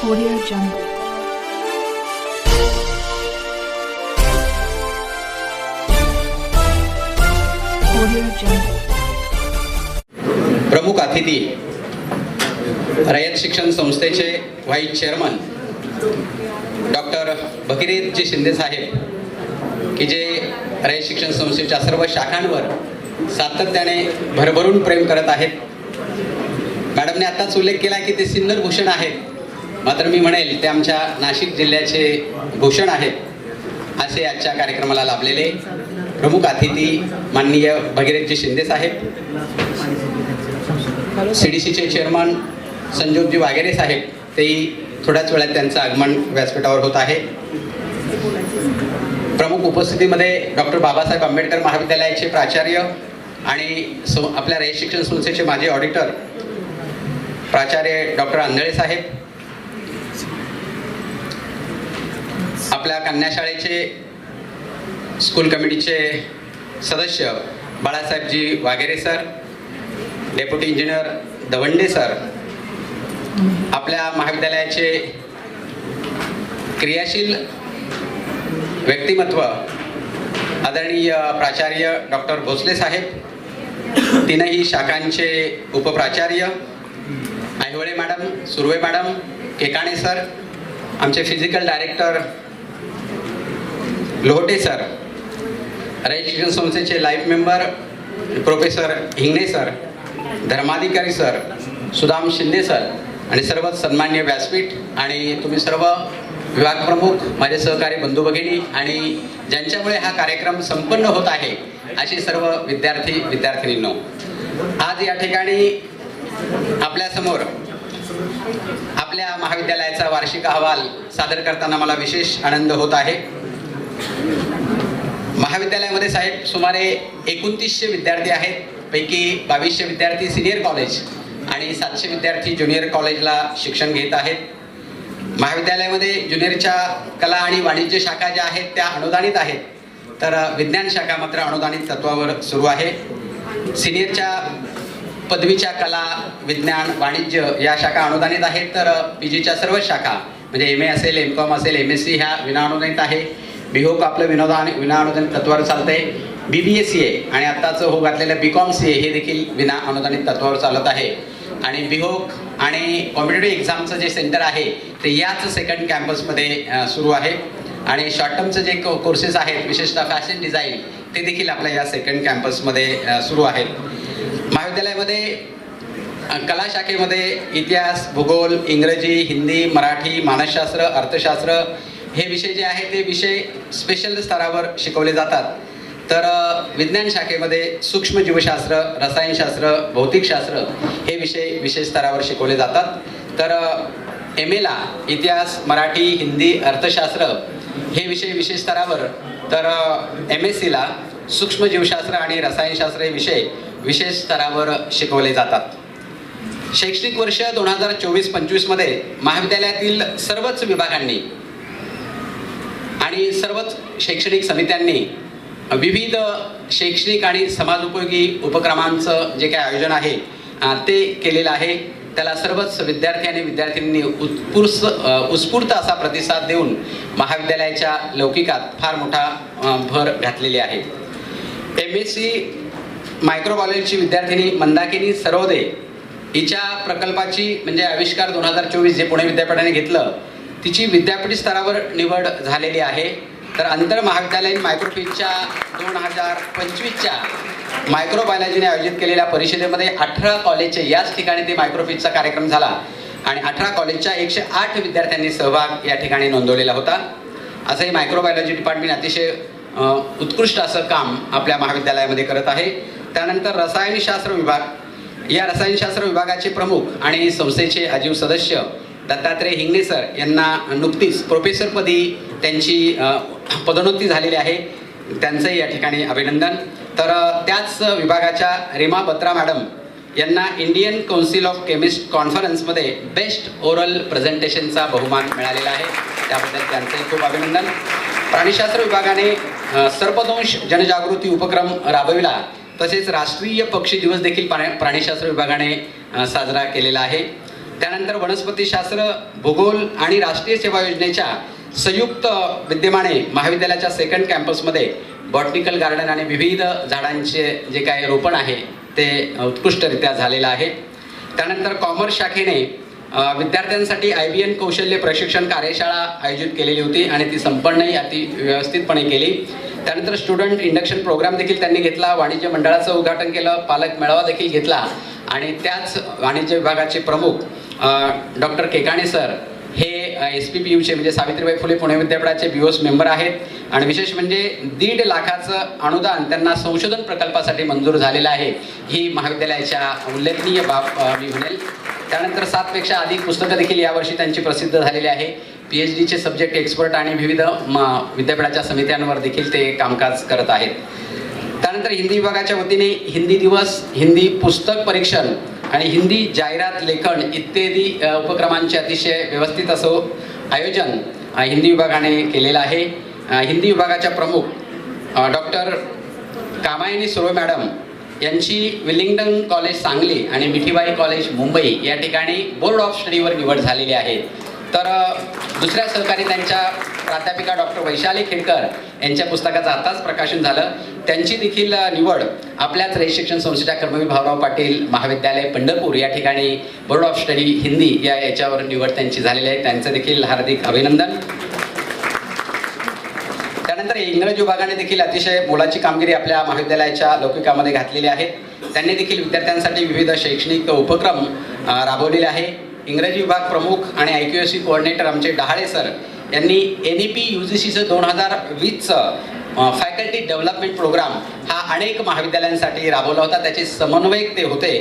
Audio Jungle. प्रमुख अतिथी रयत शिक्षण संस्थेचे vice chairman doctor Bhagirathji Shinde साहेब की जे रयत शिक्षण संस्थेच्या सर्व शाखांवर सातत्याने भरभरून प्रेम करत आहेत. मॅडमने आत्ताच उल्लेख केला की ते सिन्नर भूषण आहेत. मात्र मी म्हणेल ते आमच्या नाशिक जिल्ह्याचे भूषण आहेत असे आजच्या कार्यक्रमाला लाभलेले प्रमुख अतिथी माननीय भगीरथजी शिंदे साहेब सी डी सीचे चेअरमन संजोगजी वाघेरे साहेब तेही थोड्याच वेळात त्यांचं आगमन व्यासपीठावर होत आहे. प्रमुख उपस्थितीमध्ये डॉक्टर बाबासाहेब आंबेडकर महाविद्यालयाचे प्राचार्य आणि सं आपल्या रयत शिक्षण संस्थेचे माजी ऑडिटर प्राचार्य डॉक्टर आंधळे साहेब आपल्या कन्याशाळेचे स्कूल कमिटीचे सदस्य Balasahebji Waghere sir deputy engineer Dawande sir आपल्या महाविद्यालयाचे क्रियाशील व्यक्तिमत्व आदरणीय प्राचार्य डॉक्टर भोसले साहेब तीनही शाखांचे उपप्राचार्य Aihole madam Surve madam Kekane sir आमचे physical director Lohate sir Rayat Shikshan संस्थेचे life member professor Hingane sir Dharmadhikari sir Sudam Shinde sir आणि सर्व सन्मान्य व्यासपीठ आणि तुम्ही सर्व विभाग प्रमुख माझे सहकारी बंधू भगिनी आणि ज्यांच्यामुळे हा कार्यक्रम संपन्न होत आहे अशी सर्व विद्यार्थी विद्यार्थिनींनो आज या ठिकाणी आपल्यासमोर आपल्या महाविद्यालयाचा वार्षिक अहवाल सादर करताना मला विशेष आनंद होत आहे. महाविद्यालयामध्ये साहेब सुमारे एकोणतीसशे विद्यार्थी आहेत पैकी बावीसशे विद्यार्थी सिनियर कॉलेज आणि सातशे विद्यार्थी ज्युनियर कॉलेजला शिक्षण घेत आहेत. महाविद्यालयामध्ये ज्युनियरच्या कला आणि वाणिज्य शाखा ज्या आहेत त्या अनुदानित आहेत. तर विज्ञान शाखा मात्र अनुदानित तत्वावर सुरू आहे. सिनियरच्या पदवीच्या कला विज्ञान वाणिज्य या शाखा अनुदानित आहेत. तर पी जीच्या सर्व शाखा म्हणजे एम ए असेल एम कॉम असेल एम एस सी ह्या विनाअनुदानित आहे. बिहोक आपलं विनोदान विनाअनुदानित तत्वावर चालतंय. बी बी ए सी ए आणि आत्ताचं हो घातलेलं बी कॉम सी ए हे देखील विना अनुदानित तत्वावर चालत आहे. आणि बिहोक आणि कॉम्पिटेटिव्ह एक्झामचं जे सेंटर आहे ते याच सेकंड कॅम्पसमध्ये सुरू आहे. आणि शॉर्ट टर्मचं जे कोर्सेस आहेत विशेषतः फॅशन डिझाईन ते देखील आपल्या या सेकंड कॅम्पसमध्ये सुरू आहेत. महाविद्यालयामध्ये कला शाखेमध्ये इतिहास भूगोल इंग्रजी हिंदी मराठी मानसशास्त्र अर्थशास्त्र हे विषय जे आहेत ते विषय स्पेशल स्तरावर शिकवले जातात. तर विज्ञान शाखेमध्ये सूक्ष्म जीवशास्त्र रसायनशास्त्र भौतिकशास्त्र हे विषय विशेष स्तरावर शिकवले जातात. तर एम एला इतिहास मराठी हिंदी अर्थशास्त्र हे विषय विशेष स्तरावर तर एम एस सीला सूक्ष्म जीवशास्त्र आणि रसायनशास्त्र हे विषय विशेष स्तरावर शिकवले जातात. शैक्षणिक वर्ष दोन हजार चोवीस पंचवीसमध्ये महाविद्यालयातील सर्वच विभागांनी आणि सर्वच शैक्षणिक समित्यांनी विविध शैक्षणिक आणि समाजोपयोगी उपक्रमांचं जे काही आयोजन आहे ते केलेलं आहे. त्याला सर्वच विद्यार्थी आणि विद्यार्थ्यांनी उत्पूर्स उत्स्फूर्त असा प्रतिसाद देऊन महाविद्यालयाच्या लौकिकात फार मोठा भर घातलेली आहे. एम एस सी मायक्रोबायोलॉजीची विद्यार्थिनी मंदाकिनी सरोदे हिच्या प्रकल्पाची म्हणजे आविष्कार दोन हजार चोवीस जे पुणे विद्यापीठाने घेतलं तिची विद्यापीठ स्तरावर निवड झालेली आहे. तर आंतर महाविद्यालयीन मायक्रोफिजच्या दोन हजार पंचवीसच्या मायक्रोबायोलॉजीने आयोजित केलेल्या परिषदेमध्ये अठरा कॉलेजचे याच ठिकाणी ते मायक्रोफिजचा कार्यक्रम झाला. आणि अठरा कॉलेजच्या एकशे आठ विद्यार्थ्यांनी सहभाग या ठिकाणी नोंदवलेला होता. असंही मायक्रोबायोलॉजी डिपार्टमेंट अतिशय उत्कृष्ट असं काम आपल्या महाविद्यालयामध्ये करत आहे. त्यानंतर रसायनशास्त्र विभाग. या रसायनशास्त्र विभागाचे प्रमुख आणि संस्थेचे आजीव सदस्य दत्तात्रय हिंगणे सर यांना नुकतीच प्रोफेसरपदी त्यांची पदोन्नती झालेली आहे. त्यांचंही या ठिकाणी अभिनंदन. तर त्याच विभागाच्या रेमा बत्रा मॅडम यांना इंडियन काउन्सिल ऑफ केमिस्ट कॉन्फरन्समध्ये बेस्ट ओरल प्रेझेंटेशनचा बहुमान मिळालेला आहे. त्याबद्दल त्यांचंही खूप अभिनंदन. प्राणीशास्त्र विभागाने सर्पदंश जनजागृती उपक्रम राबविला. तसेच राष्ट्रीय पक्षी दिवस देखील प्राणीशास्त्र विभागाने साजरा केलेला आहे. त्यानंतर वनस्पतीशास्त्र भूगोल आणि राष्ट्रीय सेवा योजनेच्या संयुक्त विद्यमाने महाविद्यालयाच्या सेकंड कॅम्पसमध्ये बॉटनिकल गार्डन आणि विविध झाडांचे जे काही रोपण आहे ते उत्कृष्टरित्या झालेलं आहे. त्यानंतर कॉमर्स शाखेने विद्यार्थ्यांसाठी आय बी एन कौशल्य प्रशिक्षण कार्यशाळा आयोजित केलेली होती आणि ती संपन्नही अति व्यवस्थितपणे केली. त्यानंतर स्टुडंट इंडक्शन प्रोग्राम देखील त्यांनी घेतला वाणिज्य मंडळाचं उद्घाटन केलं पालक मेळावा देखील घेतला आणि त्याच वाणिज्य विभागाचे प्रमुख डॉक्टर केकाणे सर हे एस पी पी यूचे म्हणजे सावित्रीबाई फुले पुणे विद्यापीठाचे बीओस मेंबर आहेत. आणि विशेष म्हणजे दीड लाखाचं अनुदान त्यांना संशोधन प्रकल्पासाठी मंजूर झालेलं आहे. ही महाविद्यालयाच्या उल्लेखनीय बाब मी म्हणेल. त्यानंतर सातपेक्षा अधिक पुस्तकं देखील यावर्षी त्यांची प्रसिद्ध झालेली आहे. पी एच डीचे सब्जेक्ट एक्सपर्ट आणि विविध म, विद्यापीठाच्या समित्यांवर देखील ते कामकाज करत आहेत. त्यानंतर हिंदी विभागाच्या वतीने हिंदी दिवस हिंदी पुस्तक परीक्षण आणि हिंदी जाहिरात लेखन इत्यादी उपक्रमांचे अतिशय व्यवस्थित असं आयोजन हिंदी विभागाने केलेलं आहे. हिंदी विभागाच्या प्रमुख डॉक्टर कामायनी सुरो मॅडम यांची विलिंग्डन कॉलेज सांगली आणि मिठीबाई कॉलेज मुंबई या ठिकाणी बोर्ड ऑफ स्टडीवर निवड झालेली आहे. तर दुसऱ्या सहकारी त्यांच्या प्राध्यापिका डॉक्टर वैशाली खेडकर यांच्या पुस्तकाचं आताच प्रकाशन झालं. त्यांची देखील निवड आपल्याच रयत शिक्षण संस्थेच्या कर्मवीर भाऊराव पाटील महाविद्यालय पंढरपूर या ठिकाणी बोर्ड ऑफ स्टडी हिंदी या याच्यावर निवड त्यांची झालेली आहे. त्यांचं देखील हार्दिक अभिनंदन. त्यानंतर इंग्रजी विभागाने देखील अतिशय मोलाची कामगिरी आपल्या महाविद्यालयाच्या लौकिकामध्ये घातलेली आहे. त्यांनी देखील विद्यार्थ्यांसाठी विविध शैक्षणिक उपक्रम राबवलेले आहे. इंग्रजी विभाग प्रमुख आणि I Q S C coordinator आमचे डहाळे सर यांनी N E P U G सीचं दोन हजार वीसचं फॅकल्टी डेव्हलपमेंट प्रोग्राम हा अनेक महाविद्यालयांसाठी राबवला होता. त्याचे समन्वयक ते होते.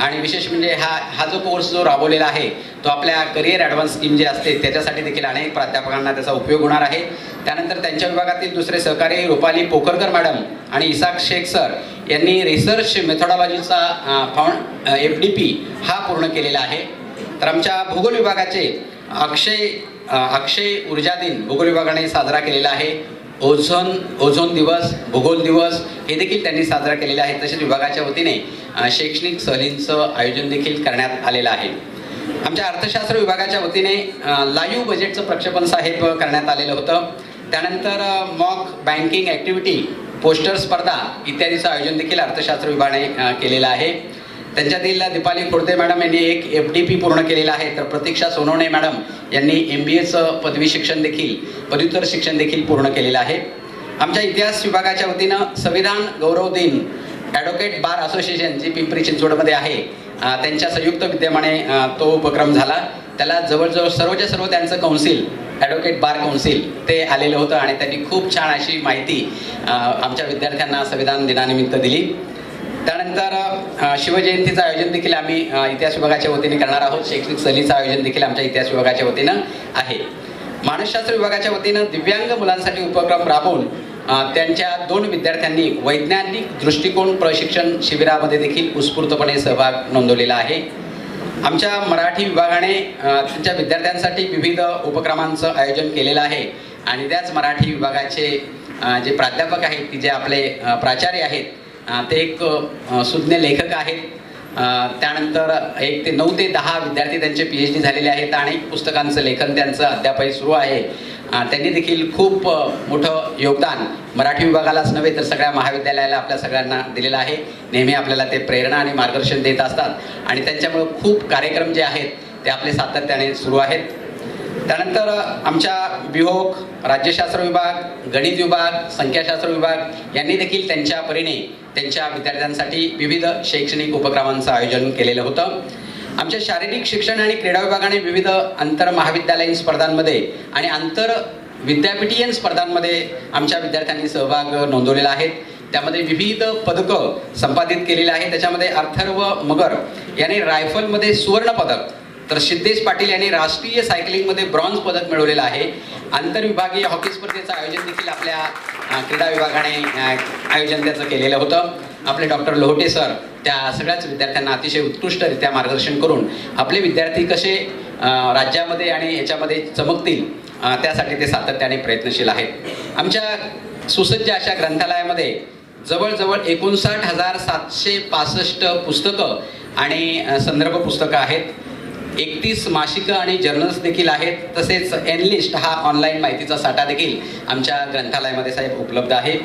आणि विशेष म्हणजे हा हा जो कोर्स जो राबवलेला आहे तो आपल्या करिअर ॲडव्हान्स स्कीम जी असते त्याच्यासाठी देखील अनेक प्राध्यापकांना त्याचा उपयोग होणार आहे. त्यानंतर त्यांच्या विभागातील दुसरे सहकारी रुपाली पोखरकर मॅडम आणि इसाक शेख सर यांनी रिसर्च मेथॉडॉलॉजीचा फाउंड एफ डी पी हा पूर्ण केलेला आहे. तर आमच्या भूगोल विभागाचे अक्षय अक्षय ऊर्जा दिन भूगोल विभागाने साजरा केलेला आहे. ओझोन ओझोन दिवस भूगोल दिवस हे देखील त्यांनी साजरा केलेले आहे तसेच विभागाच्या वतीने शैक्षणिक सहलींचं आयोजन देखील करण्यात आलेलं आहे. आमच्या अर्थशास्त्र विभागाच्या वतीने लाईव्ह बजेटचं प्रक्षेपण साहेब करण्यात आलेलं होतं. त्यानंतर मॉक बँकिंग ॲक्टिव्हिटी पोस्टर स्पर्धा इत्यादीचं आयोजन देखील अर्थशास्त्र विभागाने केलेलं आहे. त्यांच्यातील दीपाली खोडते मॅडम यांनी एक एफ डी पी पूर्ण केलेला आहे. तर प्रतीक्षा सोनवणे मॅडम यांनी एम बी एचं पदवी शिक्षण देखील पदव्युत्तर शिक्षण देखील पूर्ण केलेलं आहे. आमच्या इतिहास विभागाच्या वतीनं संविधान गौरव दिन ॲडव्होकेट बार असोसिएशन जी पिंपरी चिंचवडमध्ये आहे त्यांच्या संयुक्त विद्यमाने तो उपक्रम झाला. त्याला जवळजवळ सर्वच्या सर्व त्यांचं कौन्सिल ॲडव्होकेट बार कौन्सिल ते आलेलं होतं आणि त्यांनी खूप छान अशी माहिती आमच्या विद्यार्थ्यांना संविधान दिनानिमित्त दिली. त्यानंतर शिवजयंतीचं आयोजन देखील आम्ही इतिहास विभागाच्या वतीने करणार आहोत. शैक्षणिक सहलीचं आयोजन देखील आमच्या इतिहास विभागाच्या वतीनं आहे. मानसशास्त्र विभागाच्या वतीनं दिव्यांग मुलांसाठी उपक्रम राबवून त्यांच्या दोन विद्यार्थ्यांनी वैज्ञानिक दृष्टिकोन प्रशिक्षण शिबिरामध्ये देखील उत्स्फूर्तपणे सहभाग नोंदवलेला आहे. आमच्या मराठी विभागाने त्यांच्या विद्यार्थ्यांसाठी विविध उपक्रमांचं आयोजन केलेलं आहे. आणि त्याच मराठी विभागाचे जे प्राध्यापक आहेत की जे आपले प्राचार्य आहेत ते एक सुज्ञ लेखक आहेत. त्यानंतर एक ते नऊ ते दहा विद्यार्थी त्यांचे पी एच डी झालेले आहेत आणि पुस्तकांचं लेखन त्यांचं अद्यापही सुरू आहे. त्यांनी देखील खूप मोठं योगदान मराठी विभागालाच नव्हे तर सगळ्या महाविद्यालयाला आपल्या सगळ्यांना दिलेलं आहे. नेहमी आपल्याला ते प्रेरणा आणि मार्गदर्शन देत असतात. आणि त्यांच्यामुळं खूप कार्यक्रम जे आहेत ते आपले सातत्याने सुरू आहेत. त्यानंतर आमच्या विहोक राज्यशास्त्र विभाग गणित विभाग संख्याशास्त्र विभाग यांनी देखील त्यांच्या परीने त्यांच्या विद्यार्थ्यांसाठी विविध शैक्षणिक उपक्रमांचं आयोजन केलेलं होतं. आमच्या शारीरिक शिक्षण आणि क्रीडा विभागाने विविध आंतर महाविद्यालयीन स्पर्धांमध्ये आणि आंतर विद्यापीठीय स्पर्धांमध्ये आमच्या विद्यार्थ्यांनी सहभाग नोंदवलेला आहे. त्यामध्ये विविध पदकं संपादित केलेली आहे त्याच्यामध्ये अर्थर्व मगर याने रायफलमध्ये सुवर्णपदक तर सिद्धेश पाटील यांनी राष्ट्रीय सायकलिंगमध्ये ब्रॉन्झ पदक मिळवलेलं आहे. आंतरविभागीय हॉकी स्पर्धेचं आयोजन देखील आपल्या क्रीडा विभागाने आयोजन त्याचं केलेलं होतं. आपले डॉक्टर लोहटे सर त्या सगळ्याच विद्यार्थ्यांना अतिशय उत्कृष्टरित्या मार्गदर्शन करून आपले विद्यार्थी कसे राज्यामध्ये आणि याच्यामध्ये चमकतील त्यासाठी ते सातत्याने प्रयत्नशील आहेत. आमच्या सुसज्ज अशा ग्रंथालयामध्ये जवळजवळ एकोणसाठ हजार सातशे पासष्ट पुस्तकं आणि संदर्भ पुस्तकं आहेत. एकतीस मासिकं आणि जर्नल्स देखील आहेत. तसेच एनलिस्ट हा ऑनलाईन माहितीचा साठा देखील आमच्या ग्रंथालयामध्ये साहेब उपलब्ध आहे.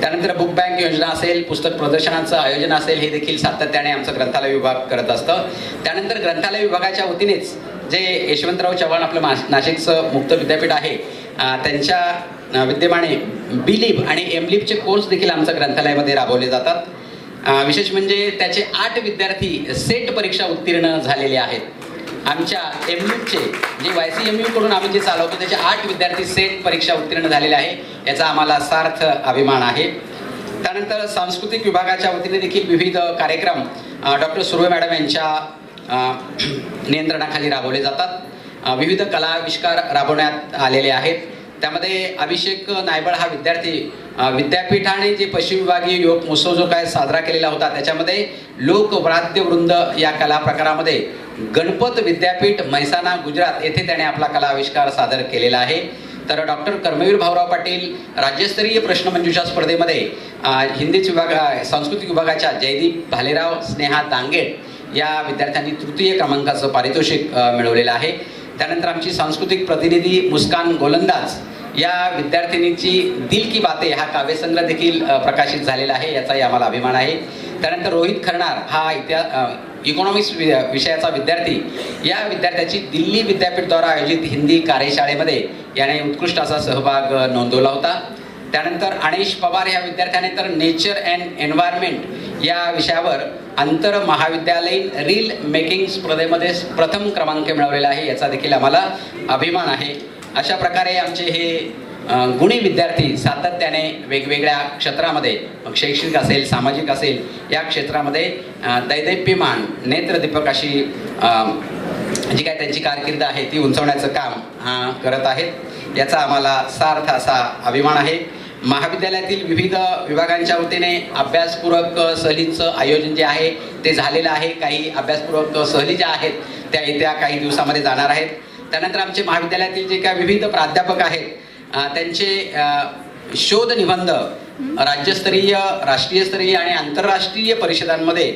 त्यानंतर बुक बँक योजना असेल पुस्तक प्रदर्शनाचं आयोजन असेल हे देखील सातत्याने आमचं ग्रंथालय विभाग करत असतं. त्यानंतर ग्रंथालय विभागाच्या वतीनेच जे यशवंतराव चव्हाण आपलं मा नाशिकचं मुक्त विद्यापीठ आहे त्यांच्या विद्यमाने बिलीप आणि एमलिपचे कोर्स देखील आमच्या ग्रंथालयामध्ये राबवले जातात. विशेष म्हणजे त्याचे आठ विद्यार्थी सेट परीक्षा उत्तीर्ण झालेले आहेत. आमच्या एम यूचे जे वाय सी एमकडून आम्ही जे चालवतो त्याचे आठ विद्यार्थी सेट परीक्षा उत्तीर्ण झालेले आहे. याचा आम्हाला सार्थ अभिमान आहे. त्यानंतर सांस्कृतिक विभागाच्या वतीने देखील विविध कार्यक्रम डॉक्टर सुर्वे मॅडम यांच्या नियंत्रणाखाली राबवले जातात. विविध कला आविष्कार राबवण्यात आलेले आहेत. त्यामध्ये अभिषेक नायबळ हा विद्यार्थी विद्यापीठाने जे पश्चिम विभागीय योग महोत्सव जो काय साजरा केलेला होता त्याच्यामध्ये लोकवाद्यवृंद या कला प्रकारामध्ये गणपत विद्यापीठ मैसाना गुजरात येथे त्याने आपला कला आविष्कार सादर केलेला आहे. तर डॉक्टर कर्मवीर भाऊराव पाटील राज्यस्तरीय प्रश्नमंजुषा स्पर्धेमध्ये हिंदीच विभाग सांस्कृतिक विभागाच्या जयदीप भालेराव स्नेहा दांगेट या विद्यार्थ्यांनी तृतीय क्रमांकाचं पारितोषिक मिळवलेलं आहे. त्यानंतर आमची सांस्कृतिक प्रतिनिधी मुस्कान गोलंदाज या विद्यार्थिनीची दिल की बाते हा काव्यसंग्रह देखील प्रकाशित झालेला आहे याचाही आम्हाला अभिमान आहे. त्यानंतर रोहित खरणार हा इतिहास इकॉनॉमिक्स विषयाचा विद्यार्थी. या विद्यार्थ्याची दिल्ली विद्यापीठद्वारा आयोजित हिंदी कार्यशाळेमध्ये याने उत्कृष्ट असा सहभाग नोंदवला होता. त्यानंतर अणेश पवार या विद्यार्थ्याने तर नेचर अँड एन्व्हायरमेंट या विषयावर आंतर महाविद्यालयीन रील मेकिंग स्पर्धेमध्ये प्रथम क्रमांक मिळवलेला आहे याचा देखील आम्हाला अभिमान आहे. अशा प्रकारे आमचे हे गुणी विद्यार्थी सातत्याने वेगवेगळ्या क्षेत्रामध्ये मग शैक्षणिक असेल सामाजिक असेल या क्षेत्रामध्ये दैदैप्यमान दैदिप्यमान नेत्रदीपक अशी जी काय त्यांची कारकीर्द आहे ती उंचवण्याचं काम हा करत आहेत. याचा आम्हाला सार्थ असा अभिमान आहे. महाविद्यालयातील विविध विभागांच्या वतीने अभ्यासपूरक सहलीचं आयोजन जे आहे ते झालेलं आहे. काही अभ्यासपूरक सहली ज्या आहेत त्या येत्या काही दिवसामध्ये जाणार आहेत. त्यानंतर आमचे महाविद्यालयातील जे काही विविध प्राध्यापक आहेत त्यांचे शोध निबंध राज्यस्तरीय राष्ट्रीयस्तरीय आणि आंतरराष्ट्रीय परिषदांमध्ये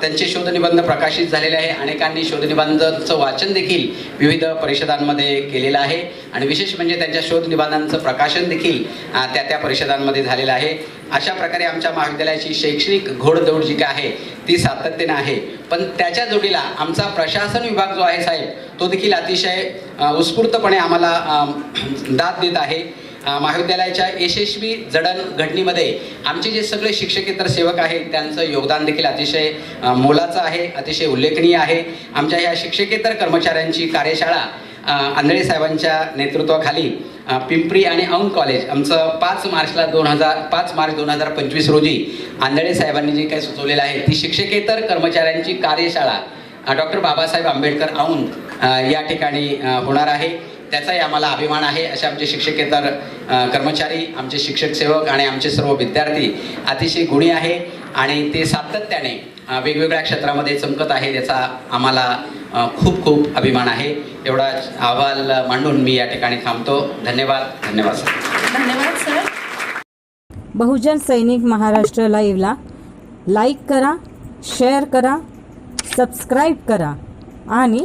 त्यांचे शोधनिबंध प्रकाशित झालेले आहे. अनेकांनी शोधनिबंधांचं वाचन देखील विविध परिषदांमध्ये केलेलं आहे. आणि विशेष म्हणजे त्यांच्या शोधनिबंधांचं प्रकाशन देखील त्या त्या परिषदांमध्ये झालेलं आहे. अशा प्रकारे आमच्या महाविद्यालयाची शैक्षणिक घोडदौड जी काय आहे ती सातत्याने आहे. पण त्याच्या जोडीला आमचा प्रशासन विभाग जो आहे साहेब तो देखील अतिशय उत्स्फूर्तपणे आम्हाला दाद देत आहे. महाविद्यालयाच्या यशस्वी जडणघडणीमध्ये आमचे जे सगळे शिक्षकेतर सेवक आहेत त्यांचं योगदान देखील अतिशय मोलाचं आहे अतिशय उल्लेखनीय आहे. आमच्या ह्या शिक्षकेतर कर्मचाऱ्यांची कार्यशाळा आंधळे साहेबांच्या नेतृत्वाखाली पिंपरी आणि औंध कॉलेज आमचं पाच मार्चला दोन हजार पाच मार्च दोन हजार पंचवीस रोजी आंधळे साहेबांनी जे काही सुचवलेलं आहे ती शिक्षकेतर कर्मचाऱ्यांची कार्यशाळा डॉक्टर बाबासाहेब आंबेडकर औंध या ठिकाणी होणार आहे. त्याचाही आम्हाला अभिमान आहे. असे आमचे शिक्षकेतर कर्मचारी आमचे शिक्षक सेवक आणि आमचे सर्व विद्यार्थी अतिशय गुणी आहे. आणि ते सातत्याने वेगवेगळ्या क्षेत्रामध्ये चमकत आहे याचा आम्हाला खूप खूप अभिमान आहे. एवढा अहवाल मांडून मी या ठिकाणी थांबतो. धन्यवाद. धन्यवाद सर. धन्यवाद सर. बहुजन सैनिक महाराष्ट्र लाईव्हला लाईक करा शेअर करा सबस्क्राईब करा आणि